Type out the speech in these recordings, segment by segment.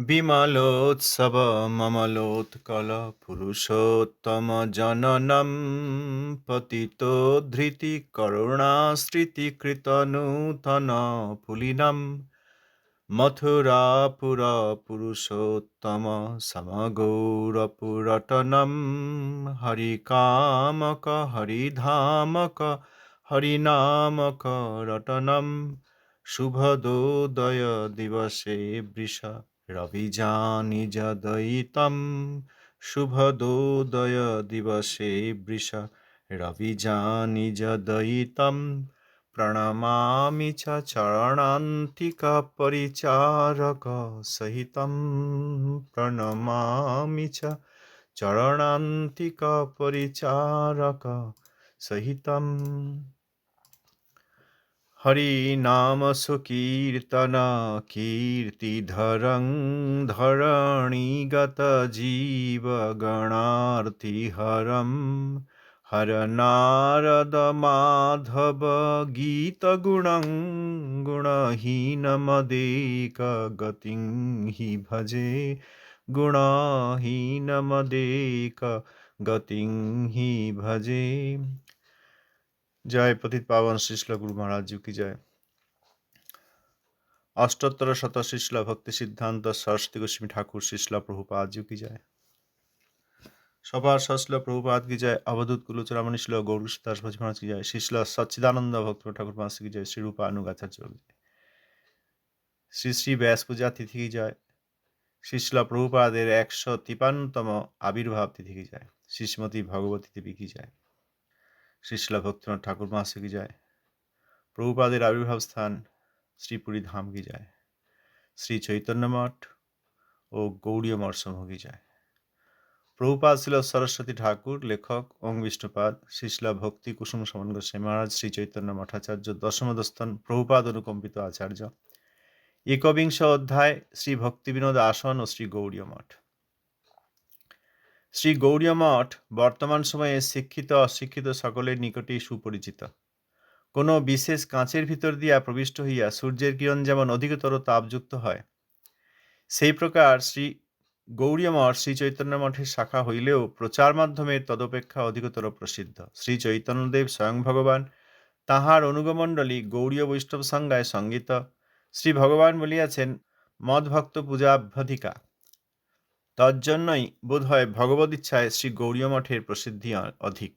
বিমলোৎসব মমলোৎকল পুরুষোত্তম জননম পতিত ধৃতি করুণাস্মৃতি কৃত নূতন পুলিনম মথুরাপুর পুরুষোত্তম সমগৌরপুরটনম। হরিকামক হরিধামক হরিনামক রটনম। শুভদোদয় দিবসে বৃষা রবিজানি যদয়িতম শুভদোদয় দিবসে বৃষা রবিজানি যদয়িতম প্রণমামি চ চরণান্তিক পরিচারক সহিতম প্রণমামি চ চরণান্তিক পরিচারক সহিতম হরিনাম সুকীর্তন, কীর্তিধরং ধরণীগত জীবগণার্তিহরম হর নারদ মাধব গীতগুণং গুণহীনমদেক গতিং হি ভজে। গুণহীনমদেক গতিং হি ভজে। জয় পতিত পাবন শ্রীশল গুরু মহারাজ কি জয়। অষ্টোত্তর শত শিশল ভক্তি সিদ্ধান্ত, সরস্বতী গোস্বামী ঠাকুর শিশলা প্রভুপাদ জি কি জয়। সবার সশল প্রভুপাদ, কি জয়। অবধূত কুলচরামণি শিল গৌর দাস ভজ মহারাজ, কি জয়। শিশল সচ্চিদানন্দ ভক্ত ঠাকুর মাস কি জয়। শ্রী রূপা অনুগাচার্য শ্রী শ্রী ব্যাস পূজা তিথি, কি জয়। শিশল প্রভুপাদের একশো তিপান্নতম আবির্ভাব তিথি, কি যায় শ্রীমতী ভগবতী দেবী, কি যায় শিশলা ভক্তিনাথ ঠাকুর মাসে কি যায়। প্রভুপাদের আবির্ভাব স্থান শ্রীপুরী ধাম কি যায়। শ্রী চৈতন্য মঠ ও গৌড়ীয় মঠ কি যায়। প্রভুপাদ ছিল সরস্বতী ঠাকুর, লেখক ওং বিষ্ণুপাদ শিশলা ভক্তি কুসুম সমন গোস্বামী মহারাজ, শ্রী চৈতন্য মঠাচার্য দশমদস্থান প্রভুপাদ অনুকম্পিত আচার্য। একবিংশ অধ্যায়, শ্রী ভক্তিবিনোদ আসন ও শ্রী গৌড়ীয় মঠ। শ্রী গৌরীয় মঠ বর্তমান সময়ে শিক্ষিত অশিক্ষিত সকলের নিকটেই সুপরিচিত। কোনো বিশেষ কাঁচের ভিতর দিয়া প্রবিষ্ট হইয়া সূর্যের কিরণ যেমন অধিকতর তাপযুক্ত হয়, সেই প্রকার শ্রী গৌরীয় মঠ শ্রী চৈতন্য মঠের শাখা হইলেও প্রচার মাধ্যমে তদপেক্ষা অধিকতর প্রসিদ্ধ। শ্রী চৈতন্যদেব স্বয়ং ভগবান, তাহার অনুগমণ্ডলী গৌরীয় বৈষ্ণব সংজ্ঞায় সংগীত শ্রী ভগবান বলিয়াছেন, মদভক্ত পূজাভ্যধিকা তজ্জন্যই বোধহয় ভগবদ ইচ্ছায় শ্রী গৌরীয় মঠের প্রসিদ্ধি অধিক।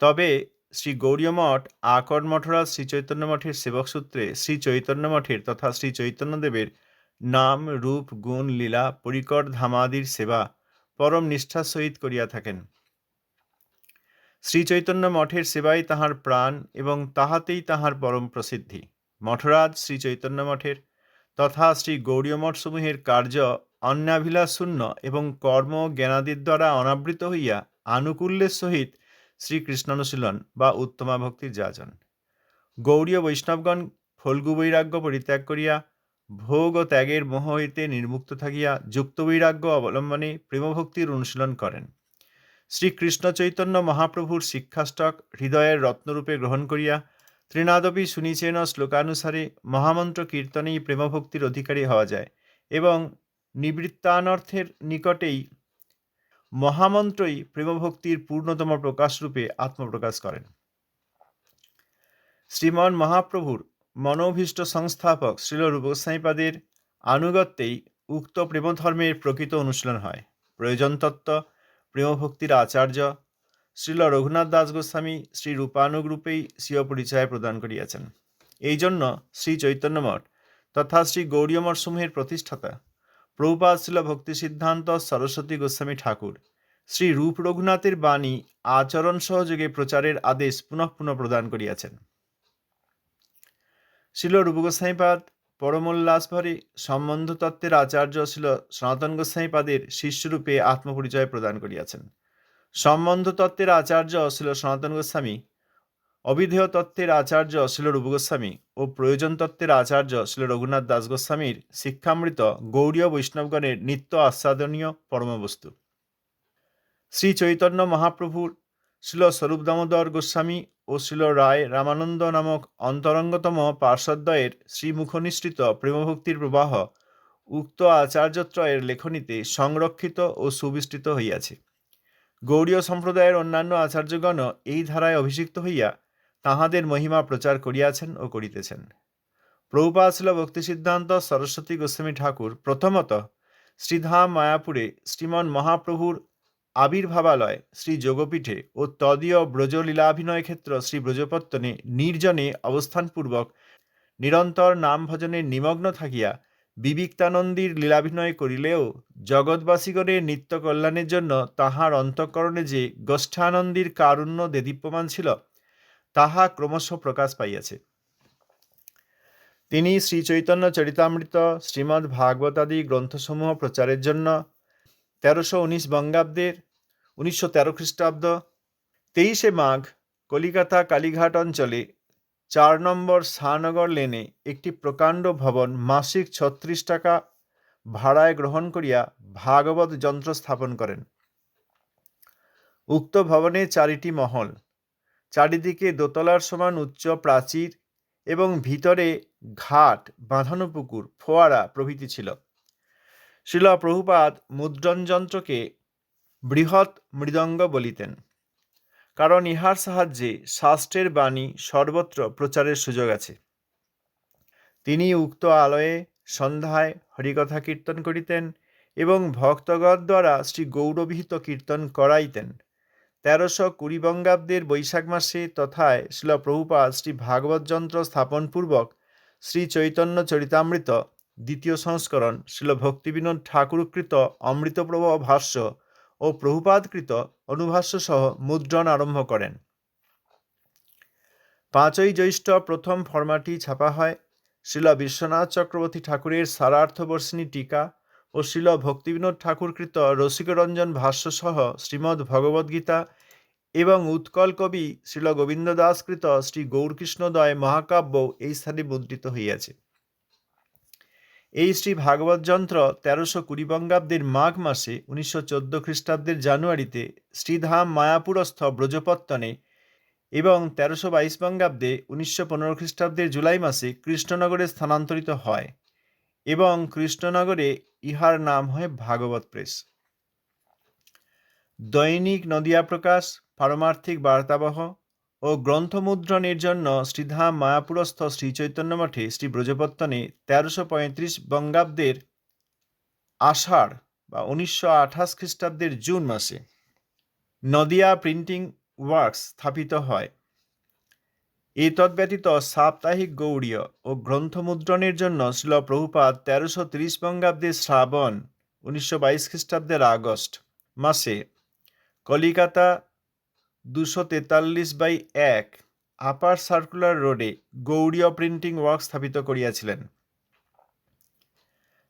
তবে শ্রী গৌরীয় মঠ আকর মঠরাজ শ্রী চৈতন্য মঠের সেবক সূত্রে শ্রী চৈতন্য মঠের তথা শ্রী চৈতন্যদেবের নাম, রূপ, গুণ, লীলা, পরিকর, ধামাদির সেবা পরম নিষ্ঠার সহিত করিয়া থাকেন। শ্রী চৈতন্য মঠের সেবাই তাহার প্রাণ এবং তাহাতেই তাহার পরম প্রসিদ্ধি। মঠরাজ শ্রী চৈতন্য মঠের তথা শ্রী গৌরীয় মঠ সমূহের কার্য অন্যাভিলাষশূন্য এবং কর্ম জ্ঞানাদির দ্বারা অনাবৃত হইয়া আনুকূল্যের সহিত শ্রীকৃষ্ণানুশীলন বা উত্তমা ভক্তির যাজন। গৌরীয় বৈষ্ণবগণ ফল্গু বৈরাগ্য পরিত্যাগ করিয়া ভোগ ও ত্যাগের মোহ হইতে নির্মুক্ত থাকিয়া যুক্ত বৈরাগ্য অবলম্বনে প্রেমভক্তির অনুশীলন করেন। শ্রীকৃষ্ণ চৈতন্য মহাপ্রভুর শিক্ষাষ্টক হৃদয়ের রত্নরূপে গ্রহণ করিয়া ত্রিনাদপি শুনিচেন শ্লোকানুসারে মহামন্ত্র কীর্তনেই প্রেমভক্তির অধিকারী হওয়া যায় এবং নিবৃত্তানর্থের নিকটেই মহামন্ত্রই প্রেমভক্তির পূর্ণতম প্রকাশরূপে আত্মপ্রকাশ করেন। শ্রীমন মহাপ্রভুর মনোভীষ্ট সংস্থাপক শ্রীল রূপসাইপাদের আনুগত্যেই উক্ত প্রেমধর্মের প্রকৃত অনুশীলন হয়। প্রয়োজন তত্ত্ব প্রেমভক্তির আচার্য শ্রীল রঘুনাথ দাস গোস্বামী শ্রী রূপানুগরূপেই স্বীয় পরিচয় প্রদান করিয়াছেন। এই জন্য শ্রী চৈতন্য মঠ তথা শ্রী গৌরীয় সমূহের প্রতিষ্ঠাতা প্রভুপাদ ছিল ভক্তি সিদ্ধান্ত সরস্বতী গোস্বামী ঠাকুর। শ্রী রূপ রঘুনাথের বাণী আচরণ সহযোগে প্রচারের আদেশ পুনঃ পুনঃ প্রদান করিয়াছেন। শিল রূপ গোস্বাইপাদ পরমোল্লাস ভরে সম্বন্ধ তত্ত্বের আচার্য ছিল সনাতন গোস্বাইপাদের শিষ্যরূপে আত্মপরিচয় প্রদান করিয়াছেন। সম্বন্ধ তত্ত্বের আচার্য ছিল সনাতন গোস্বামী অবিধেয় তত্ত্বের আচার্য শিল রূপ গোস্বামী ও প্রয়োজন তত্ত্বের আচার্য শিল রঘুনাথ দাস গোস্বামীর শিক্ষামৃত গৌরীয় বৈষ্ণবগণের নিত্য আস্বাদনীয় পরমবস্তু। শ্রী চৈতন্য মহাপ্রভুর শিল স্বরূপ দামোদর গোস্বামী ও শিল রায় রামানন্দ নামক অন্তরঙ্গতম পার্শ্বদ্বয়ের শ্রীমুখনিসৃত প্রেমভক্তির প্রবাহ উক্ত আচার্যত্রয়ের লেখনীতে সংরক্ষিত ও সুবিস্তৃত হইয়াছে। গৌড়ীয় সম্প্রদায়ের অন্যান্য আচার্যগণ এই ধারায় অভিষিক্ত হইয়া তাহাদের মহিমা প্রচার করিয়াছেন ও করিতেছেন। প্রভুপাদ ছিল ভক্তি সিদ্ধান্ত সরস্বতী গোস্বামী ঠাকুর প্রথমত শ্রীধাম মায়াপুরে শ্রীমন মহাপ্রভুর আবির্ভাবালয় শ্রী যোগপীঠে ও তদীয় ব্রজলীলাভিনয় ক্ষেত্র শ্রী ব্রজপত্তনে নির্জনে অবস্থানপূর্বক নিরন্তর নাম ভজনে নিমগ্ন থাকিয়া বিবিক্তানন্দীর লীলাভিনয় করিলেও জগৎবাসীগণের নিত্য কল্যাণের জন্য তাহার অন্তঃকরণে যে গোষ্ঠানন্দীর কারুণ্য দেদীপ্যমান ছিল তাহা ক্রমশ প্রকাশ পাইয়াছে। তিনি শ্রী চৈতন্য চরিতামৃত, শ্রীমদ্ ভাগবতাদি গ্রন্থসমূহ প্রচারের জন্য তেরোশো উনিশ বঙ্গাব্দের উনিশশো তেরো খ্রিস্টাব্দ তেইশে মাঘ কলিকাতা কালীঘাট অঞ্চলে চার নম্বর শাহনগর লেনে একটি প্রকাণ্ড ভবন মাসিক ছত্রিশ টাকা ভাড়ায় গ্রহণ করিয়া ভাগবত যন্ত্র স্থাপন করেন। উক্ত ভবনে চারিটি মহল চারিদিকে দোতলার সমান উচ্চ প্রাচীর এবং ভিতরে ঘাট, বাঁধানো পুকুর, ফোয়ারা প্রভৃতি ছিল। শিল মুদ্রণ যন্ত্রকে বৃহৎ মৃদঙ্গ বলিতেন, কারণ ইহার সাহায্যে শাস্ত্রের বাণী সর্বত্র প্রচারের সুযোগ আছে। তিনি উক্ত আলয়ে সন্ধ্যায় হরিকথা কীর্তন করিতেন এবং ভক্তগণ দ্বারা শ্রী গৌরবিহিত কীর্তন করাইতেন। তেরোশো কুড়ি বঙ্গাব্দের বৈশাখ মাসে তথায় শিল প্রভুপাদ শ্রী ভাগবত যন্ত্র স্থাপনপূর্বক শ্রী চৈতন্য চরিতামৃত, দ্বিতীয় সংস্করণ, শিল ভক্তিবিনোদ ঠাকুরকৃত অমৃতপ্রভ ভাষ্য ও প্রভুপাদকৃত অনুভাষ্য সহ মুদ্রণ আরম্ভ করেন। পাঁচই জ্যৈষ্ঠ প্রথম ফর্মাটি ছাপা হয়। শিল বিশ্বনাথ চক্রবর্তী ঠাকুরের সারার্থবর্ষিনী টিকা ও শিল ভক্তিবিনোদ ঠাকুরকৃত রসিকরঞ্জন ভাষ্য সহ শ্রীমদ্ ভগবদ্গীতা এবং উৎকল কবি শিল গোবিন্দ দাসকৃত শ্রী গৌরকৃষ্ণদয় মহাকাব্য এই স্থানে মুদ্রিত হইয়াছে। এই শ্রী ভাগবত যন্ত্র তেরোশো কুড়ি বঙ্গাব্দের মাঘ মাসে উনিশশো চোদ্দ খ্রিস্টাব্দের জানুয়ারিতে শ্রীধাম মায়াপুরস্থ ব্রজপত্তনে এবং তেরোশো বাইশ বঙ্গাব্দে উনিশশো পনেরো খ্রিস্টাব্দের জুলাই মাসে কৃষ্ণনগরে স্থানান্তরিত হয়। এবং কৃষ্ণনগরে ইহার নাম হয় ভাগবত প্রেস। দৈনিক নদিয়া প্রকাশ, পারমার্থিক বার্তাবহ ও গ্রন্থমুদ্রণের জন্য শ্রীধাম মায়াপুরস্থ শ্রী চৈতন্য মঠে শ্রী ব্রজপত্তনে তেরোশো পঁয়ত্রিশ বঙ্গাব্দের আষাঢ় বা উনিশশো আঠাশ খ্রিস্টাব্দের জুন মাসে নদিয়া প্রিন্টিং ওয়ার্কস স্থাপিত হয়। এতদ্ব্যতীত সাপ্তাহিক গৌড়ীয় ও গ্রন্থমুদ্রণের জন্য শিল প্রভুপাত তেরোশো তিরিশ বঙ্গাব্দে শ্রাবণ, উনিশশো বাইশ খ্রিস্টাব্দের আগস্ট মাসে। কলিকাতা দুশো তেতাল্লিশ বাই এক আপার সার্কুলার রোডে গৌড়ীয় প্রিন্টিং ওয়ার্ক স্থাপিত করিয়াছিলেন।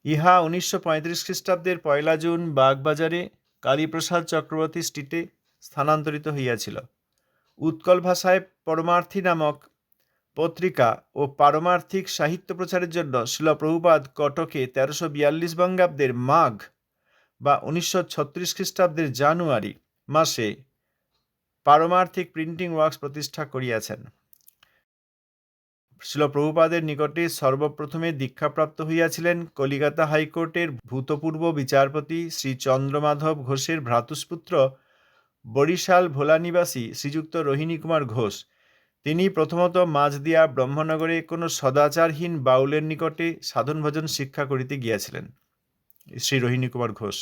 ইহা উনিশশো পঁয়ত্রিশ খ্রিস্টাব্দের পয়লা জুন বাগবাজারে কালীপ্রসাদ চক্রবর্তী স্ট্রিটে স্থানান্তরিত হইয়াছিল। উৎকল ভাষায় পরমার্থী নামক পত্রিকা ও পারমার্থিক সাহিত্য প্রচারের জন্য শিলপ্রভুপাদ কটকে তেরোশো বিয়াল্লিশ বঙ্গাব্দের মাঘ বা উনিশশো ছত্রিশ খ্রিস্টাব্দের জানুয়ারি মাসে পারমার্থিক প্রিন্টিং ওয়ার্কস প্রতিষ্ঠা করিয়াছেন। শিলপ্রভুপাদের নিকটে সর্বপ্রথমে দীক্ষাপ্রাপ্ত হইয়াছিলেন কলিকাতা হাইকোর্টের ভূতপূর্ব বিচারপতি শ্রী চন্দ্রমাধব ঘোষের ভ্রাতুষ্পুত্র বরিশাল ভোলানিবাসী শ্রীযুক্ত রোহিণী কুমার ঘোষ। তিনি প্রথমত মাঝদিয়া ব্রহ্মনগরে কোনো সদাচারহীন বাউলের নিকটে সাধন ভজন শিক্ষা করিতে গিয়াছিলেন, শ্রী রোহিণী কুমার ঘোষ।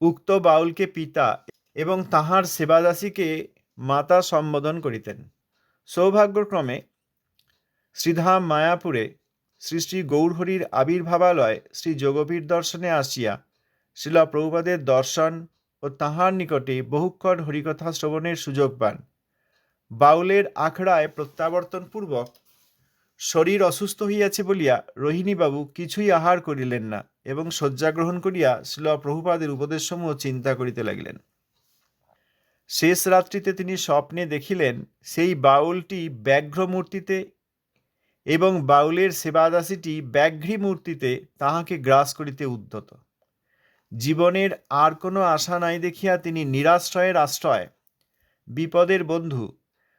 উক্ত বাউলকে পিতা এবং তাহার সেবাদাসীকে মাতা সম্বোধন করিতেন। সৌভাগ্যক্রমে শ্রীধাম মায়াপুরে শ্রী শ্রী গৌরহরির আবির্ভাবালয় শ্রী যোগপীঠ দর্শনে আসিয়া শিলা প্রভুপাদের দর্শন ও তাহার নিকটে বহুক্ষণ হরিকথা শ্রবণের সুযোগ পান। বাউলের আখড়ায় প্রত্যাবর্তনপূর্বক শরীর অসুস্থ হইয়াছে বলিয়া রোহিণীবাবু কিছুই আহার করিলেন না এবং শয্যা গ্রহণ করিয়া শিল প্রভুপাদের উপদেশসমূহ চিন্তা করিতে লাগিলেন। শেষ রাত্রিতে তিনি স্বপ্নে দেখিলেন সেই বাউলটি ব্যাঘ্র মূর্তিতে এবং বাউলের সেবাদাসীটি ব্যাঘ্রী মূর্তিতে তাহাকে গ্রাস করিতে উদ্যত জীবনের আর কোনো আশা নাই দেখিয়া তিনি নিরাশ্রয়ের আশ্রয়। বিপদের বন্ধু,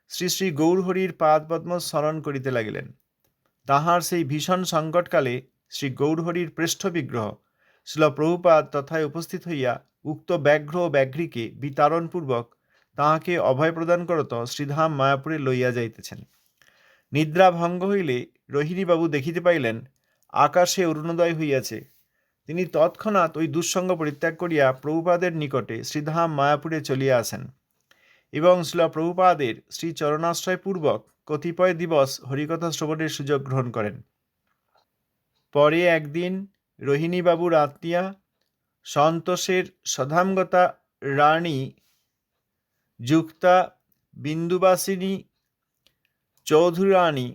শ্রী শ্রী গৌরহরির পাদপদ্ম স্মরণ করিতে লাগিলেন। তাহার সেই ভীষণ সংকটকালে শ্রী গৌরহরির পৃষ্ঠ বিগ্রহ শিল তথায় উপস্থিত হইয়া উক্ত ব্যাঘ্র ও ব্যাঘ্রীকে বিতারণপূর্বক তাহাকে অভয় প্রদান করত শ্রীধাম মায়াপুরে লইয়া যাইতেছেন। নিদ্রা ভঙ্গ হইলে রোহিণীবাবু দেখিতে পাইলেন, আকাশে অরুণোদয় হইয়াছে। তিনি তৎক্ষণাৎ ওই দুঃসঙ্গ পরিত্যাগ করিয়া প্রভুপাদের নিকটে শ্রীধাম মায়াপুরে চলিয়া আসেন এবং শিল প্রভুপাদের শ্রী চরণাশ্রয়পূর্বক কতিপয় দিবস হরিকথা শ্রবণের সুযোগ গ্রহণ করেন। পরে একদিন রোহিণীবাবুর আত্মীয়া সন্তোষের সধামগতা রানী যুক্তা, বিন্দুবাসিনী চৌধুরানী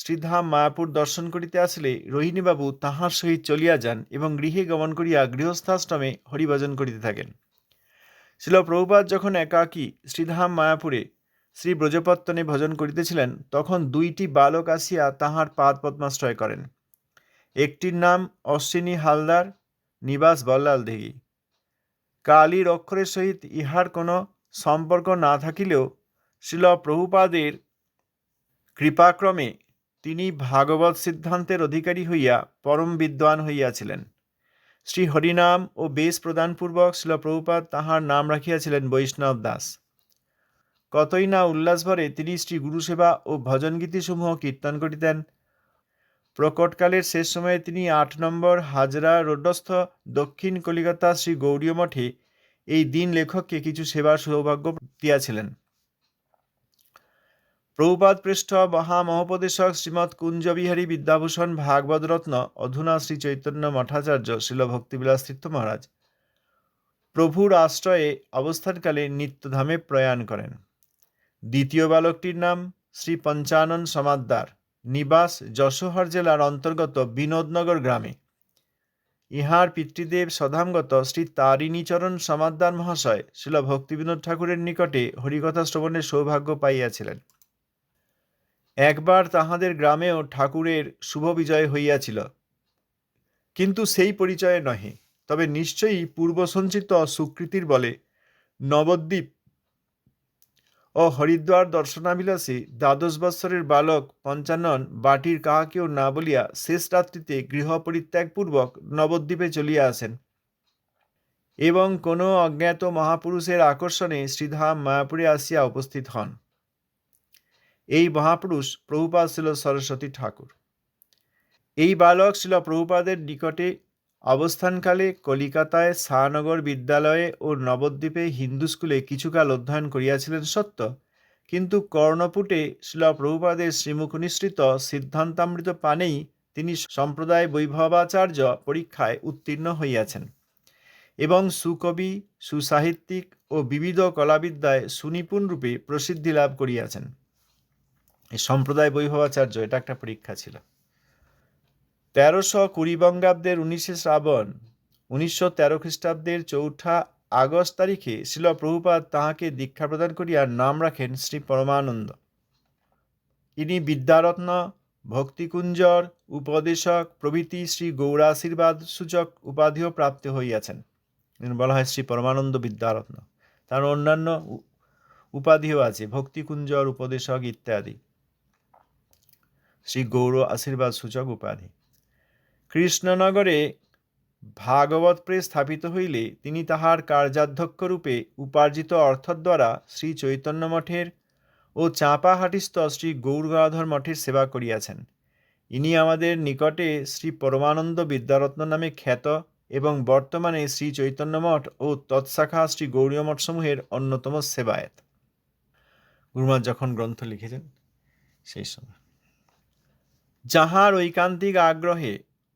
শ্রীধাম মায়াপুর দর্শন করিতে আসিলে রোহিণীবাবু তাহার সহিত চলিয়া যান এবং গৃহে গমন করিয়া গৃহস্থাশ্রমে হরিভজন করিতে থাকেন। শিল প্রভুপাত যখন একাকী শ্রীধাম মায়াপুরে শ্রী ব্রজপত্তনে ভজন করিতেছিলেন, তখন দুইটি বালক আসিয়া তাহার পাদ পদ্মাশ্রয় করেন। একটির নাম অশ্বিনী হালদার, নিবাস বল্লাল দেহী। কালীর অক্ষরের সহিত ইহার কোনো সম্পর্ক না থাকিলেও শিল প্রভুপাদের কৃপাক্রমে তিনি ভাগবত সিদ্ধান্তের অধিকারী হইয়া পরম বিদ্বান হইয়াছিলেন। শ্রী হরিনাম ও বেশ প্রদানপূর্বক শিল প্রভুপাদ তাহার নাম রাখিয়াছিলেন বৈষ্ণব দাস। কতই না উল্লাসভরে তিনি শ্রী গুরুসেবা ও ভজনগীতিসমূহ কীর্তন করিতেন। প্রকটকালের শেষ সময়ে তিনি আট নম্বর হাজরা রোডস্থ দক্ষিণ কলিকাতা শ্রী গৌরীয় মঠে এই দিন লেখককে কিছু সেবার সৌভাগ্য দিয়াছিলেন। প্রভুপাদ পৃষ্ঠ মহামহোপদেশক শ্রীমৎ কুঞ্জবিহারী বিদ্যাভূষণ ভাগবত রত্ন অধুনা শ্রী চৈতন্য মঠাচার্য শিল ভক্তিবিলাস তীর্থ মহারাজ। প্রভুর আশ্রয়ে অবস্থানকালে নিত্যধামে প্রয়াণ করেন। দ্বিতীয় বালকটির নাম শ্রী পঞ্চানন সমাদ্দার, নিবাস যশোহর জেলার অন্তর্গত বিনোদনগর গ্রামে। ইহার পিতৃদেব সধামগত শ্রী তারিণীচরণ সমাদ্দার মহাশয় শিল ভক্তিবিনোদ ঠাকুরের নিকটে হরিকথা শ্রবণের সৌভাগ্য পাইয়াছিলেন। একবার তাহাদের গ্রামেও ঠাকুরের শুভ বিজয় হইয়াছিল। কিন্তু সেই পরিচয়ে নহে। তবে নিশ্চয়ই পূর্বসঞ্চিত সুকৃতির বলে নবদ্বীপ ও হরিদ্বার দর্শনাবিলাসী দ্বাদশ বৎসরের বালক পঞ্চানন বাটির কাহাকেও না বলিয়া শেষ রাত্রিতে গৃহ পরিত্যাগপূর্বক নবদ্বীপে চলিয়া আসেন। এবং কোনো অজ্ঞাত মহাপুরুষের আকর্ষণে শ্রীধাম মায়াপুরে আসিয়া উপস্থিত হন। এই মহাপুরুষ প্রভুপাদ ছিল সরস্বতী ঠাকুর। এই বালক ছিল প্রভুপাদের নিকটে অবস্থানকালে কলিকাতায় শাহনগর বিদ্যালয়ে ও নবদ্বীপে হিন্দু স্কুলে কিছুকাল অধ্যয়ন করিয়াছিলেন সত্য, কিন্তু কর্ণপুটে শিল প্রভুপাদের শ্রীমুখ সিদ্ধান্তামৃত পানেই তিনি সম্প্রদায় বৈভবাচার্য পরীক্ষায় উত্তীর্ণ হইয়াছেন এবং সুকবি, সুসাহিত্যিক ও বিবিধ কলাবিদ্যায় সুনিপুণ রূপে প্রসিদ্ধি লাভ করিয়াছেন। এই সম্প্রদায় বৈভবাচার্য, এটা একটা পরীক্ষা ছিল। তেরোশো কুড়ি বঙ্গাব্দের উনিশে শ্রাবণ, উনিশশো তেরো খ্রিস্টাব্দের চৌঠা আগস্ট তারিখে শিল প্রভুপাদ তাহাকে দীক্ষা প্রদান করিয়া নাম রাখেন শ্রী পরমানন্দ। ইনি বিদ্যারত্ন, ভক্তিকুঞ্জর, উপদেশক, প্রভৃতি শ্রী গৌরাশীর্বাদ সূচক উপাধিও প্রাপ্ত হইয়াছেন। বলা হয় শ্রী পরমানন্দ বিদ্যারত্ন। তার অন্যান্য উপাধিও আছে, ভক্তিকুঞ্জর, উপদেশক ইত্যাদি। শ্রী গৌর আশীর্বাদ সূচক উপাধি। কৃষ্ণনগরে ভাগবত প্রেস স্থাপিত হইলে তিনি তাহার কার্যাধ্যক্ষ রূপে উপার্জিত অর্থ দ্বারা শ্রী চৈতন্য মঠের ও চাঁপাহাটিস্থ শ্রী গৌরগাধর মঠের সেবা করিয়াছেন। ইনি আমাদের নিকটে শ্রী পরমানন্দ বিদ্যারত্ন নামে খ্যাত এবং বর্তমানে শ্রী চৈতন্য মঠ ও তৎশাখা শ্রী গৌরীয় মঠসমূহের অন্যতম সেবায়ত। গুরুমাত যখন গ্রন্থ লিখেছেন, সেই সময় যাহার ঐকান্তিক আগ্রহে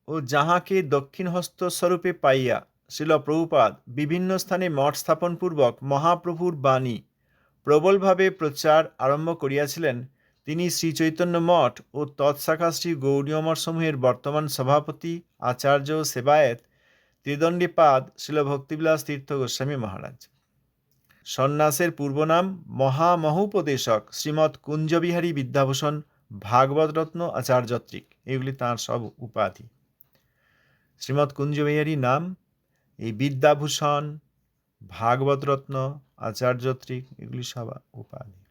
ও যাহাকে দক্ষিণ হস্তস্বরূপে পাইয়া শিল প্রভুপাদ বিভিন্ন স্থানে মঠ স্থাপনপূর্বক মহাপ্রভুর বাণী প্রবলভাবে প্রচার আরম্ভ করিয়াছিলেন, তিনি শ্রী চৈতন্য মঠ ও তৎশাখা শ্রী মঠসমূহের বর্তমান সভাপতি, আচার্য সেবায়েত ত্রিদণ্ডীপাদ শিল ভক্তিবিলাস তীর্থ গোস্বামী মহারাজ। সন্ন্যাসের পূর্বনাম মহামহোপদেশক শ্রীমৎ কুঞ্জবিহারী বিদ্যাভূষণ ভাগবত রত্ন আচার্যত্রিক এগুলি তাঁর সব উপাধি। শ্রীমৎ কুঞ্জবিহারী নাম, এই বিদ্যাভূষণ, ভাগবত রত্ন আচার্যত্রিক এগুলি সব উপাধি।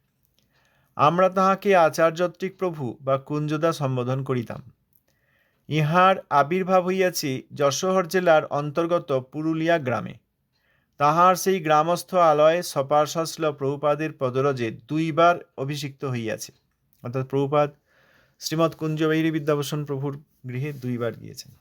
আমরা তাহাকে আচার্যত্রিক প্রভু বা কুঞ্জদা সম্বোধন করিতাম। ইহার আবির্ভাব হইয়াছে যশোহর জেলার অন্তর্গত পুরুলিয়া গ্রামে। তাহার সেই গ্রামস্থ আলয়ে সপার্শাসল প্রভুপাদের পদরজে দুইবার অভিষিক্ত হইয়াছে। অর্থাৎ প্রভুপাদ শ্রীমৎ কুঞ্জবাহিনী বিদ্যাভূষণ প্রভুর গৃহে দুইবার গিয়েছেন।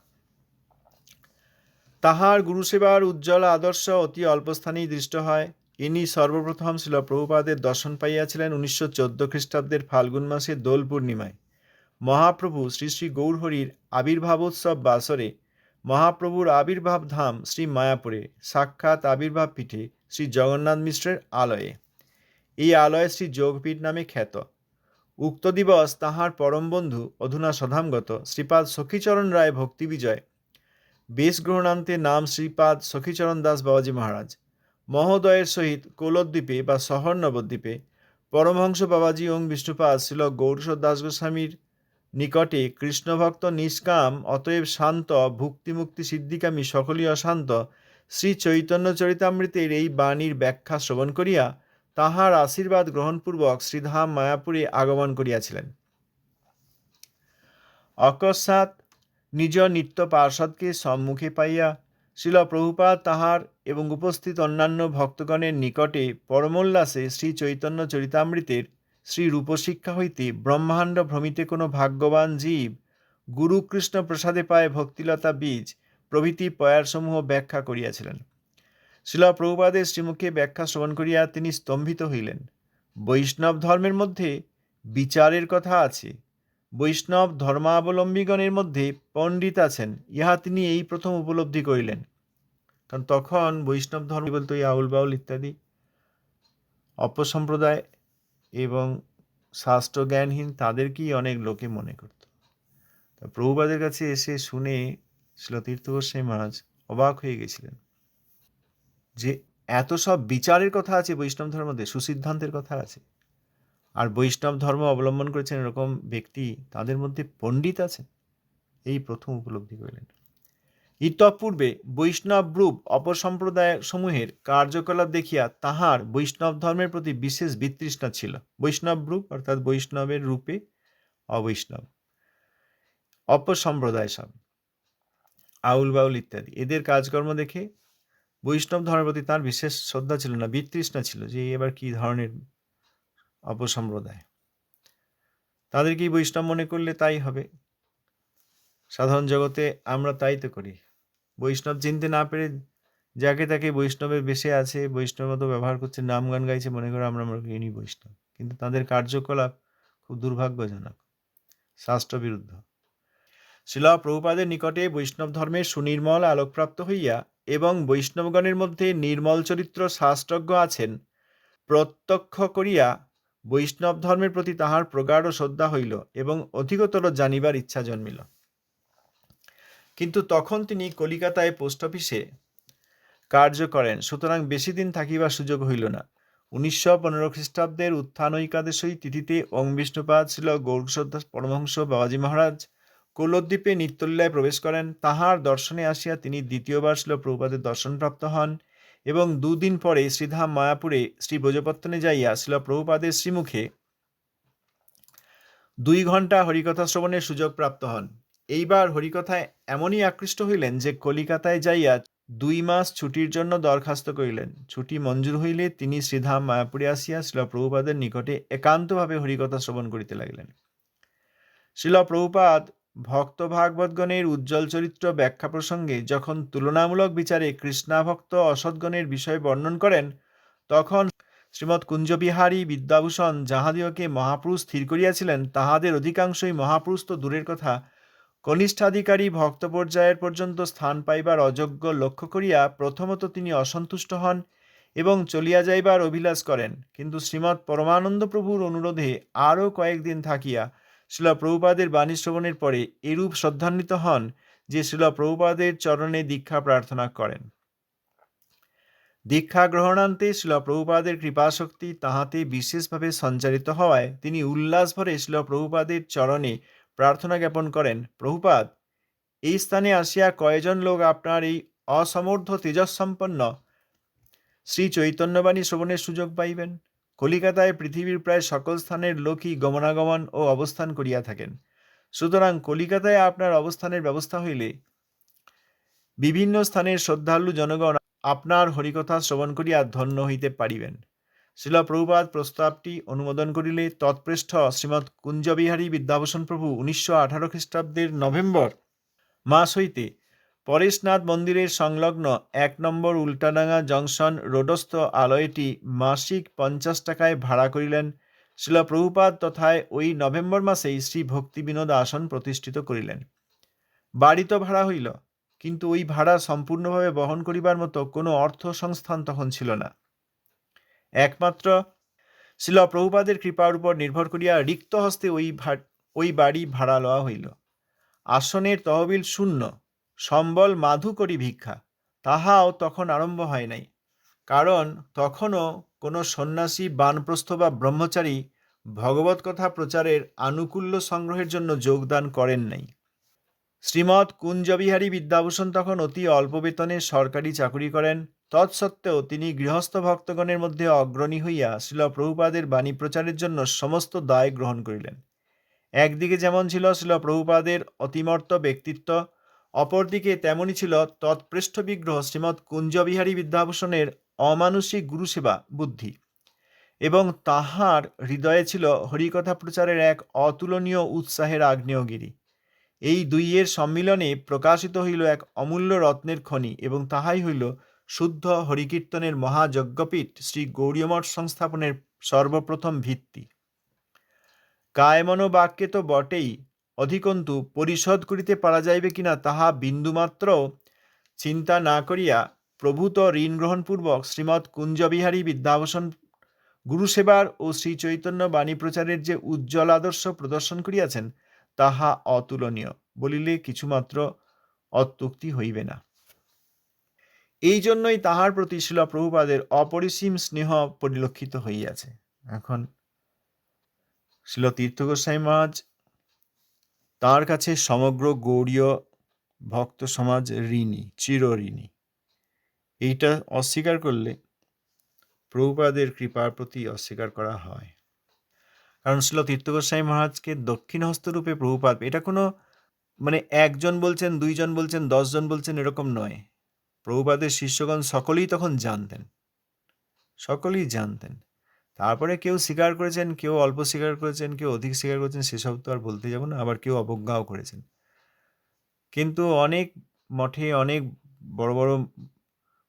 তাহার গুরুসেবার উজ্জ্বল আদর্শ অতি অল্পস্থানেই দৃষ্ট হয়। ইনি সর্বপ্রথম ছিল প্রভুপাদের দর্শন পাইয়াছিলেন উনিশশো চোদ্দ খ্রিস্টাব্দের ফাল্গুন মাসে দোল পূর্ণিমায়। মহাপ্রভু শ্রী শ্রী গৌরহরির আবির্ভাবোৎসব বাসরে মহাপ্রভুর আবির্ভাব ধাম শ্রী মায়াপুরে সাক্ষাৎ আবির্ভাব পীঠে শ্রী জগন্নাথ মিশ্রের আলয়ে। এই আলয় শ্রী যোগপীঠ নামে খ্যাত। উক্ত দিবস তাহার পরম বন্ধু অধুনা সধামগত, শ্রীপাদ সখীচরণ রায় ভক্তি বিজয়। বেশ গ্রহণান্তে নাম শ্রীপাদ সখীচরণ দাস বাবাজী মহারাজ। মহোদয়ের সহিত কোলদ্বীপে বা শহর নবদ্বীপে পরমহংস বাবাজী ওং বিষ্ণুপাদ শিল গৌরসর দাস গোস্বামীর নিকটে কৃষ্ণভক্ত নিষ্কাম, অতএব শান্ত, ভুক্তিমুক্তি সিদ্ধিকামী, সকলই অশান্ত, শ্রী চৈতন্য চরিতামৃতের এই বাণীর ব্যাখ্যা শ্রবণ করিয়া তাহার আশীর্বাদ গ্রহণপূর্বক শ্রীধাম মায়াপুরে আগমন করিয়াছিলেন। অকস্মাৎ নিজ নিত্য পার্ষদকে সম্মুখে পাইয়া শিল প্রভুপাদ তাহার এবং উপস্থিত অন্যান্য ভক্তগণের নিকটে পরমোল্লাসে শ্রী চৈতন্য চরিতামৃতের শ্রী রূপশিক্ষা হইতে ব্রহ্মাণ্ড ভ্রমিতে কোনো ভাগ্যবান জীব গুরুকৃষ্ণ প্রসাদে পায় ভক্তিলতা বীজ প্রভৃতি পয়ারসমূহ ব্যাখ্যা করিয়াছিলেন। শিলা প্রভুপাদের শ্রীমুখে ব্যাখ্যা শ্রবণ করিয়া তিনি স্তম্ভিত হইলেন। বৈষ্ণব ধর্মের মধ্যে বিচারের কথা আছে। বৈষ্ণব ধর্মাবলম্বীগণের মধ্যে পণ্ডিত আছেন, ইহা তিনি এই প্রথম উপলব্ধি করিলেন। কারণ তখন বৈষ্ণব ধর্ম বলতো এই আউল বাউল ইত্যাদি, অপসম্প্রদায় এবং শাস্ত্র জ্ঞানহীন তাদেরকেই অনেক লোকে মনে করত। তা প্রভুপাদের কাছে এসে শুনে শিল তীর্থ গোস্বামী মহারাজ অবাক হয়ে গেছিলেন। যে এত সব বিচারের কথা আছে, বৈষ্ণব ধর্মতে সুসিদ্ধান্তের কথা আছে। আর বৈষ্ণব ধর্ম অবলম্বন করেছেন এরকম ব্যক্তি তাদের মধ্যে পণ্ডিত আছেন। এই প্রথম উপলব্ধি করলেন। ইতঃপূর্বে বৈষ্ণব রূপ অপর সম্প্রদায় সমূহের কার্যকলাপ দেখিয়া তাহার বৈষ্ণব ধর্মের প্রতি বিশেষ বিতৃষ্ণা ছিল। বৈষ্ণব রূপ, অর্থাৎ বৈষ্ণবের রূপে অবৈষ্ণব। অপর সম্প্রদায় সব। আউল বাউল ইত্যাদি। এদের কাজকর্ম দেখে বৈষ্ণব ধর্মের প্রতি তার বিশেষ শ্রদ্ধা ছিল না, বিতৃষ্ণা ছিল যে এবার কি ধরনের অপসম্প্রদায়। তাদেরকেই বৈষ্ণব মনে করলে তাই হবে। সাধারণ জগতে আমরা তাই তো করি। বৈষ্ণব চিনতে না পেরে যাকে তাকে বৈষ্ণবের বেশে আছে বৈষ্ণব মতো ব্যবহার করছে, নাম গান গাইছে, মনে করে আমরা ইনি বৈষ্ণব। কিন্তু তাদের কার্যকলাপ খুব দুর্ভাগ্যজনক, শাস্ত্র বিরুদ্ধ। শিলা প্রভুপাদের নিকটে বৈষ্ণব ধর্মের সুনির্মল আলোকপ্রাপ্ত হইয়া এবং বৈষ্ণবগণের মধ্যে নির্মল চরিত্র শাস্ত্রজ্ঞ আছেন, প্রত্যক্ষ করিয়া বৈষ্ণব ধর্মের প্রতি তাহার প্রগাঢ় শ্রদ্ধা হইল এবং অধিকতর জানিবার ইচ্ছা জন্মিল। কিন্তু তখন তিনি কলিকাতায় পোস্ট অফিসে কার্য করেন, সুতরাং বেশি দিন থাকিবার সুযোগ হইল না। উনিশশো পনেরো খ্রিস্টাব্দের উত্থানৈকাদশী তিথিতে ওং বিষ্ণুপাদ ছিল গৌরশ্রদ্ধা পরমহংস বাবাজী মহারাজ কৌলদ্বীপে নিত্যলীলায় প্রবেশ করেন। তাহার দর্শনে আসিয়া তিনি দ্বিতীয়বার ছিল প্রভুপাদের দর্শনপ্রাপ্ত হন এবং দুদিন পরে শ্রীধাম মায়াপুরে শ্রী ব্রজপত্তনে যাইয়া শিল প্রভুপাদের শ্রীমুখে দুই ঘণ্টা হরিকথা শ্রবণের সুযোগ প্রাপ্ত হন। এইবার হরিকথায় এমনই আকৃষ্ট হইলেন যে কলিকাতায় যাইয়া দুই মাস ছুটির জন্য দরখাস্ত করিলেন। ছুটি মঞ্জুর হইলে তিনি শ্রীধাম মায়াপুরে আসিয়া শিল প্রভুপাদের নিকটে একান্তভাবে হরিকথা শ্রবণ করিতে লাগিলেন। শিল প্রভুপাদ ভক্ত ভাগবতগণের উজ্জ্বল চরিত্র ব্যাখ্যা প্রসঙ্গে যখন তুলনামূলক বিচারে কৃষ্ণাভক্ত অসৎগণের বিষয় বর্ণন করেন, তখন শ্রীমৎ কুঞ্জবিহারী বিদ্যাভূষণ যাহাদিওকে মহাপুরুষ স্থির করিয়াছিলেন, তাহাদের অধিকাংশই মহাপুরুষ তো দূরের কথা। কনিষ্ঠাধিকারী ভক্ত পর্যায়ের পর্যন্ত স্থান পাইবার অযোগ্য লক্ষ্য করিয়া প্রথমত তিনি অসন্তুষ্ট হন এবং চলিয়া যাইবার অভিলাষ করেন। কিন্তু শ্রীমৎ পরমানন্দ প্রভুর অনুরোধে আরও কয়েকদিন থাকিয়া শিল প্রভুপাদের বাণী শ্রবণের পরে এরূপ শ্রদ্ধান্বিত হন যে শিল প্রভুপাদের চরণে দীক্ষা প্রার্থনা করেন। দীক্ষা গ্রহণান্তে শিল প্রভুপাদের কৃপাশক্তি তাহাতে বিশেষভাবে সঞ্চারিত হওয়ায় তিনি উল্লাস ভরে শিল প্রভুপাদের চরণে প্রার্থনা জ্ঞাপন করেন, প্রভুপাদ, এই স্থানে আসিয়া কয়জন লোক আপনার এই অসমর্থ তেজস্সম্পন্ন শ্রী চৈতন্যবাণী শ্রবণের সুযোগ পাইবেন? কলিকাতায় পৃথিবীর প্রায় সকল স্থানের লোকই গমনাগমন ও অবস্থান করিয়া থাকেন। সুতরাং কলিকাতায় আপনার অবস্থানের ব্যবস্থা হইলে বিভিন্ন স্থানের শ্রদ্ধালু জনগণ আপনার হরিকথা শ্রবণ করিয়া ধন্য হইতে পারিবেন। শিল প্রভুপাদ প্রস্তাবটি অনুমোদন করিলে তৎপৃষ্ঠ শ্রীমৎ কুঞ্জবিহারী বিদ্যাভূষণ প্রভু উনিশশো আঠারো খ্রিস্টাব্দের নভেম্বর মাস হইতে পরেশনাথ মন্দিরের সংলগ্ন এক নম্বর উল্টাডাঙ্গা জংশন রোডস্থ আলয়টি মাসিক পঞ্চাশ টাকায় ভাড়া করিলেন শিল প্রভুপাদ তথায় ওই নভেম্বর মাসেই শ্রী ভক্তি বিনোদ আসন প্রতিষ্ঠিত করিলেন। বাড়ি তো ভাড়া হইল, কিন্তু ওই ভাড়া সম্পূর্ণভাবে বহন করিবার মতো কোনো অর্থ সংস্থান তখন ছিল না। একমাত্র শিল প্রভুপাদের কৃপার উপর নির্ভর করিয়া রিক্ত হস্তে ওই ওই বাড়ি ভাড়া লওয়া হইল। আসনের তহবিল শূন্য সম্বল মাধু করি ভিক্ষা। তাহাও তখন আরম্ভ হয় নাই। কারণ তখনও কোনো সন্ন্যাসী, বানপ্রস্থ বা ব্রহ্মচারী ভগবত কথা প্রচারের আনুকূল্য সংগ্রহের জন্য যোগদান করেন নাই। শ্রীমৎ কুঞ্জবিহারী বিদ্যাভূষণ তখন অতি অল্প বেতনে সরকারি চাকুরি করেন। তৎসত্ত্বেও তিনি গৃহস্থ ভক্তগণের মধ্যে অগ্রণী হইয়া শিল প্রভুপাদের বাণী প্রচারের জন্য সমস্ত দায় গ্রহণ করিলেন। একদিকে যেমন ছিল শিল প্রভুপাদের অতিমর্ত ব্যক্তিত্ব অপরদিকে তেমনই ছিল তৎপৃষ্ঠ বিগ্রহ শ্রীমৎ কুঞ্জবিহারী বিদ্যাভূষণের অমানুষিক গুরুসেবা বুদ্ধি। এবং তাহার হৃদয়ে ছিল হরিকথা প্রচারের এক অতুলনীয় উৎসাহের আগ্নেয়গিরি। এই দুইয়ের সম্মিলনে প্রকাশিত হইল এক অমূল্য রত্নের খনি এবং তাহাই হইল শুদ্ধ হরিকীর্তনের মহাযজ্ঞপীঠ শ্রী গৌরীয়মঠ সংস্থাপনের সর্বপ্রথম ভিত্তি। কায়মন বাক্যে তো বটেই অধিকন্তু পরিশোধ করিতে পারা যাইবে কিনা তাহা বিন্দুমাত্র চিন্তা না করিয়া প্রভূত ঋণ গ্রহণপূর্বক শ্রীমৎ কুঞ্জবিহারী বিদ্যাভূষণ গুরুসেবার ও শ্রী চৈতন্য বাণী প্রচারের যে উজ্জ্বল আদর্শ প্রদর্শন করিয়াছেন, তাহা অতুলনীয় বলিলে কিছুমাত্র অত্যুক্তি হইবে না। এই জন্যই তাহার প্রতি শিল প্রভুপাদের অপরিসীম স্নেহ পরিলক্ষিত হইয়াছে। এখন শিল তীর্থ গোস্বাই মহারাজ তার কাছে সমগ্র গৌড়ীয় ভক্ত সমাজ ঋণী চির ঋণী এইটা অস্বীকার করলে প্রভুপাদের কৃপার প্রতি অস্বীকার করা হয়। কারণ শিল তীর্থ গোস্বাই মহারাজকে দক্ষিণ হস্তরূপে প্রভুপাদ, এটা কোনো মানে একজন বলছেন, দুইজন বলছেন, দশজন বলছেন এরকম নয়। প্রভুপাদের শিষ্যগণ সকলেই তখন জানতেন। সকলেই জানতেন। তারপরে কেউ স্বীকার করেছেন, কেউ অল্প স্বীকার করেছেন, কেউ অধিক স্বীকার করেছেন, সেসব তো আর বলতে যাব না, আবার কেউ অবজ্ঞাও করেছেন। কিন্তু অনেক মঠে অনেক বড় বড়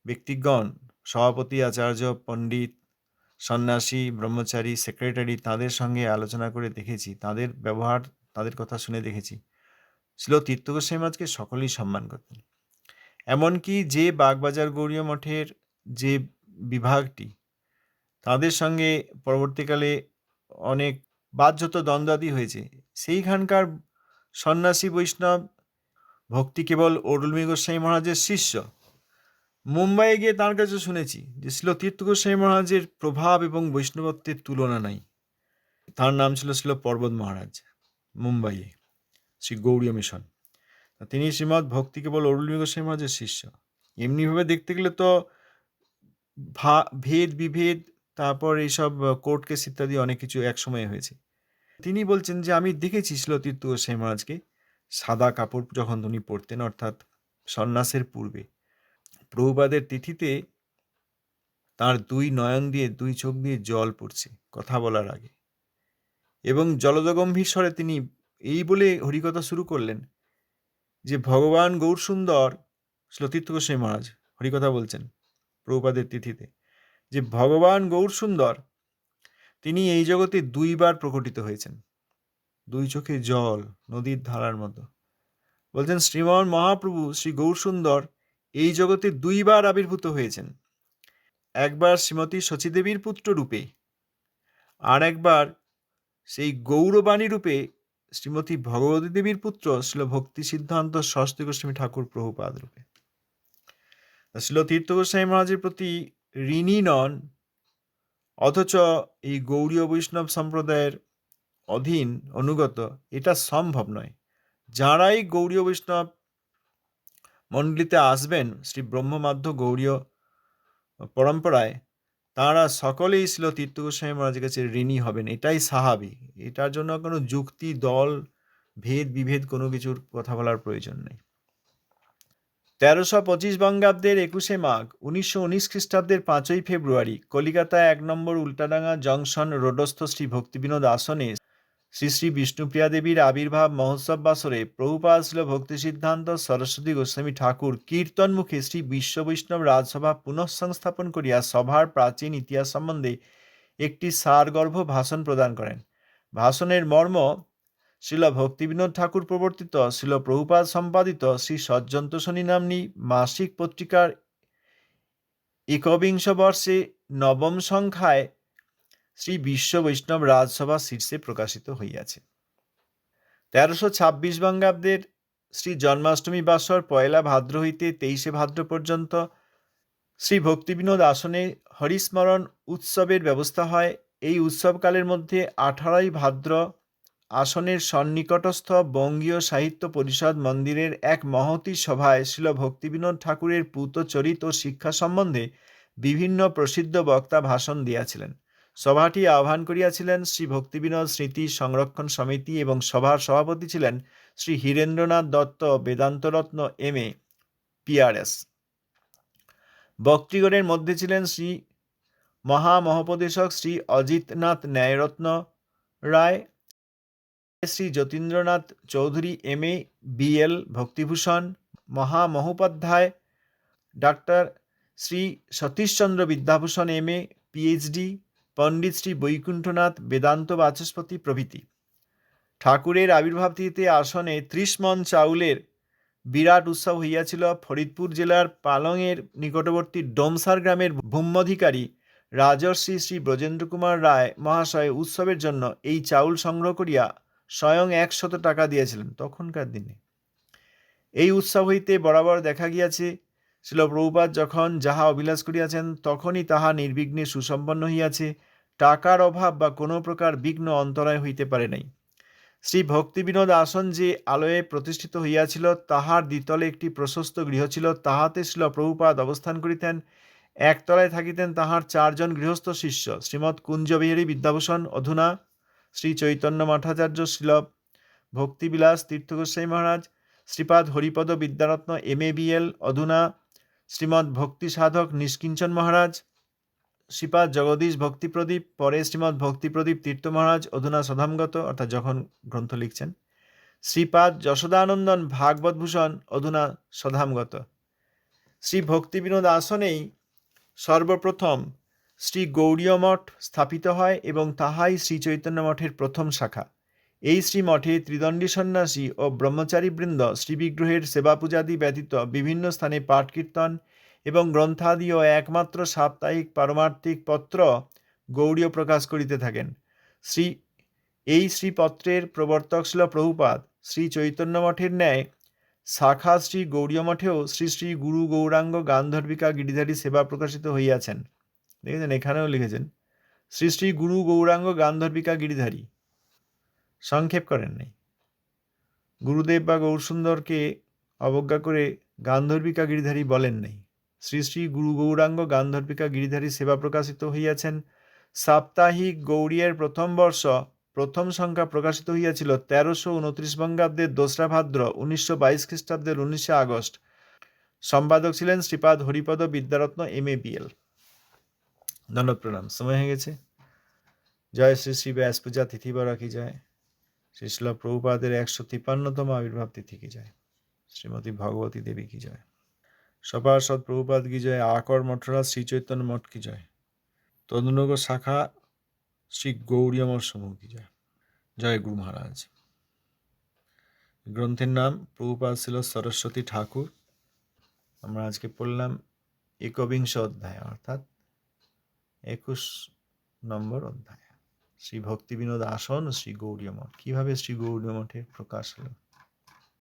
ব্যক্তিগণ, সভাপতি, আচার্য, পণ্ডিত, সন্ন্যাসী, ব্রহ্মচারী, সেক্রেটারি, তাদের সঙ্গে আলোচনা করে দেখেছি, তাদের ব্যবহার, তাদের কথা শুনে দেখেছি। ছিল তীর্থ গোস্বামী সকলেই সম্মান করতেন। এমনকি যে বাগবাজার গৌরীয় মঠের যে বিভাগটি তাদের সঙ্গে পরবর্তীকালে অনেক বাধ্যত দ্বন্দ্বাদি হয়েছে। সেইখানকার সন্ন্যাসী বৈষ্ণব, ভক্তি কেবল অরুলমী গোস্বামী মহারাজের শিষ্য। মুম্বাইয়ে গিয়ে তার কাছে শুনেছি যে শিল তীর্থ গোস্বামী মহারাজের প্রভাব এবং বৈষ্ণবত্বের তুলনা নাই। তার নাম ছিল ছিল পর্বত মহারাজ, মুম্বাইয়ে, শ্রী গৌরীয় মিশন। তিনি শ্রীমৎ ভক্তি কেবল অরুলমী গোস্বামী মহারাজের শিষ্য। এমনিভাবে দেখতে গেলে তো ভা ভেদ বিভেদ তারপর এইসব কোর্ট কেস ইত্যাদি অনেক কিছু একসময়ে হয়েছে। তিনি বলছেন যে, আমি দেখেছি শিল তীর্থ গোস্বামী মহারাজকে সাদা কাপড় যখন উনি পরতেন, অর্থাৎ সন্ন্যাসের পূর্বে, প্রভুপাদের তিথিতে তার দুই নয়ন দিয়ে দুই চোখ দিয়ে জল পড়ছে কথা বলার আগে। এবং জলদগম্ভীর স্বরে তিনি এই বলে হরিকথা শুরু করলেন যে, ভগবান গৌর সুন্দর শ্লতীর্থ গোস্বামী মহারাজ হরিকথা বলছেন প্রভুপাদের তিথিতে। যে ভগবান গৌর সুন্দর তিনি এই জগতে দুইবার প্রকটিত হয়েছেন। দুই চোখে জল, নদীর ধারার মতো। বলছেন, শ্রীমান মহাপ্রভু শ্রী গৌর সুন্দর এই জগতে দুইবার আবির্ভূত হয়েছেন। একবার শ্রীমতী শচীদেবীর পুত্র রূপে আর একবার সেই গৌরবাণী রূপে শ্রীমতী ভগবতী দেবীর পুত্র শিল ভক্তি সিদ্ধান্ত সরস্বতী গোস্বামী ঠাকুর প্রভুপাদ রূপে। শিল তীর্থ গোস্বামী মহারাজের প্রতি ঋণী নন, অথচ এই গৌরীয় বৈষ্ণব সম্প্রদায়ের অধীন অনুগত, এটা সম্ভব নয়। যারাই গৌরীয় বৈষ্ণব মণ্ডলীতে আসবেন, শ্রী ব্রহ্মমাধ্য গৌরীয় পরম্পরায়, তাঁরা সকলেই ছিল তীর্থ গোস্বামী মহারাজের কাছে ঋণী হবেন, এটাই স্বাভাবিক। এটার জন্য কোনো যুক্তি, দল, ভেদ, বিভেদ কোনো কিছুর কথা বলার প্রয়োজন নেই। তেরোশো পঁচিশ বঙ্গাব্দের একুশে মাঘ, উনিশশো উনিশ খ্রিস্টাব্দের পাঁচই ফেব্রুয়ারি, কলিকাতায় এক নম্বর উল্টাডাঙ্গা জংশন রোডস্থ শ্রী ভক্তিবিনোদ আসনে শ্রী শ্রী বিষ্ণুপ্রিয়া দেবীর আবির্ভাব মহোৎসব বাসরে প্রভুপাদ ছিল ভক্তি সিদ্ধান্ত সরস্বতী গোস্বামী ঠাকুর কীর্তনমুখে শ্রী বিশ্ব বৈষ্ণব রাজসভা পুনঃসংস্থাপন করিয়া সভার প্রাচীন ইতিহাস সম্বন্ধে একটি সারগর্ভ ভাষণ প্রদান করেন। ভাষণের মর্ম শিল ভক্তিবিনোদ ঠাকুর প্রবর্তিত, শিল প্রভুপাদ সম্পাদিত, শ্রী সজ্জন্তোষণী নাম্নী, মাসিক পত্রিকার একবিংশ বর্ষে নবম সংখ্যায় শ্রী বিশ্ব বৈষ্ণব রাজসভা শীর্ষে প্রকাশিত হইয়াছে। তেরোশো ছাব্বিশ বঙ্গাব্দের শ্রী জন্মাষ্টমী বাসর পয়লা ভাদ্র হইতে তেইশে ভাদ্র পর্যন্ত শ্রী ভক্তিবিনোদ আসনে হরিস্মরণ উৎসবের ব্যবস্থা হয়। এই উৎসবকালের মধ্যে আঠারোই ভাদ্র আসনের সন্নিকটস্থ বঙ্গীয় সাহিত্য পরিষদ মন্দিরের এক মহতি সভায় শিল ভক্তিবিনোদ ঠাকুরের পুত চরিত ও শিক্ষা সম্বন্ধে বিভিন্ন প্রসিদ্ধ বক্তা ভাষণ দিয়াছিলেন। সভাটি আহ্বান করিয়াছিলেন শ্রী ভক্তিবিনোদ স্মৃতি সংরক্ষণ সমিতি এবং সভার সভাপতি ছিলেন Shri Hirendranath Dutta বেদান্তরত্ন M A PRS. বক্তৃগণের মধ্যে ছিলেন Shri মহামহোপদেশক Shri Ajitnath Nyayaratna Roy Shri Jatindranath Chowdhury, M A BL Bhaktibhushan, Mahamahopadhyay, doctor Shri Satishchandra Vidyabhushan, M A, PhD, পণ্ডিত শ্রী বৈকুণ্ঠনাথ, বেদান্ত বাচস্পতি প্রভৃতি। ঠাকুরের আবির্ভাব তিথিতে আসনে ত্রিশ মন চাউলের বিরাট উৎসব হইয়াছিল ফরিদপুর জেলার পালংয়ের নিকটবর্তী ডোমসার গ্রামের ভূম্যধিকারী রাজর্ষি শ্রী ব্রজেন্দ্র কুমার রায় মহাশয় উৎসবের জন্য এই চাউল সংগ্রহ করিয়া স্বয়ং একশত টাকা দিয়েছিলেন তখনকার দিনে। এই উৎসব হইতে বরাবর দেখা গিয়াছে, শিল প্রভুপাত যখন যাহা অভিলাষ করিয়াছেন তখনই তাহা নির্বিঘ্নে সুসম্পন্ন হইয়াছে, টাকার অভাব বা কোনো প্রকার বিঘ্ন অন্তরায় হইতে পারে নাই। শ্রী ভক্তিবিনোদ আসন যে আলয়ে প্রতিষ্ঠিত হইয়াছিল, তাহার দ্বিতলে একটি প্রশস্ত গৃহ ছিল, তাহাতে শিল প্রভুপাদ অবস্থান করিতেন, একতলায় থাকিতেন তাহার চারজন গৃহস্থ শিষ্য, শ্রীমৎ কুঞ্জবিহারী বিদ্যাভূষণ, অধুনা শ্রী চৈতন্য মঠাচার্য শিল Bhaktivilas Tirthagoswami Maharaj, Shripad Haripada Vidyaratna M A BL অধুনা শ্রীমৎ ভক্তি সাধক নিষ্কিঞ্চন মহারাজ, শ্রীপাদ জগদীশ ভক্তিপ্রদীপ পরে শ্রীমৎ ভক্তিপ্রদীপ তীর্থ মহারাজ অধুনা সধামগত অর্থাৎ যখন গ্রন্থ লিখছেন, শ্রীপাদ যশোদানন্দন ভাগবত ভূষণ অধুনা সধামগত শ্রী ভক্তিবিনোদ আসনেই সর্বপ্রথম শ্রী গৌরীয় মঠ স্থাপিত হয় এবং তাহাই শ্রী চৈতন্য মঠের প্রথম শাখা। এই শ্রীমঠে ত্রিদণ্ডী সন্ন্যাসী ও ব্রহ্মচারীবৃন্দ শ্রীবিগ্রহের সেবা পূজাদি ব্যতীত বিভিন্ন স্থানে পাঠ কীর্তন এবং গ্রন্থাদি ও একমাত্র সাপ্তাহিক পারমার্থিক পত্র গৌড়ীয় প্রকাশ করিতে থাকেন। শ্রী, এই শ্রীপত্রের প্রবর্তক ছিল প্রভুপাদ। শ্রী চৈতন্য মঠের ন্যায় শাখা শ্রী গৌরীয় মঠেও শ্রী শ্রী গুরু গৌরাঙ্গ গান্ধর্বিকা গিরিধারী সেবা প্রকাশিত হইয়াছেন। দেখেছেন? এখানেও লিখেছেন, শ্রী শ্রী গুরু গৌরাঙ্গ গান্ধর্বিকা গিরিধারী, সংক্ষেপ করেন নাই। গুরুদেব বা গৌরসুন্দরকে অবজ্ঞা করে গান্ধর্বিকা গিরিধারী বলেন নাই। শ্রী শ্রী গুরু গৌরাঙ্গ গান্ধর্বিকা গিরিধারী সেবা প্রকাশিত হইয়াছেন। সাপ্তাহিক গৌরীয়ের প্রথম বর্ষ প্রথম সংখ্যা প্রকাশিত হইয়াছিল তেরোশো উনত্রিশ বঙ্গাব্দের দোসরা ভাদ্র উনিশশো বাইশ খ্রিস্টাব্দের উনিশে আগস্ট। সম্পাদক ছিলেন Shripad Haripada Vidyaratna M A BL ধন্যবাদ প্রণাম সময় হয়ে গেছে। জয় শ্রী শ্রী ব্যাস পূজা তিথি বরা কি জয়। শ্রী শিল প্রভুপাদের একশো তিপ্পান্নতম আবির্ভাব তিথি কি জয়। শ্রীমতী ভগবতী দেবী কি জয়। সপার্ষদ প্রভুপাদ কি জয়। আকর মঠরা শ্রী চৈতন্য মঠ কি জয়। তদনুগ শাখা শ্রী গৌরীয় মঠ সমূহ কি জয়। জয় গুরু মহারাজ। গ্রন্থের নাম প্রভুপাদ ছিল সরস্বতী ঠাকুর। আমরা আজকে পড়লাম একবিংশ অধ্যায়, অর্থাৎ একুশ নম্বর অধ্যায়। শ্রী ভক্তি বিনোদ আসন, শ্রী গৌরীয় মঠ। কীভাবে শ্রী গৌরীয় মঠের প্রকাশ হলো?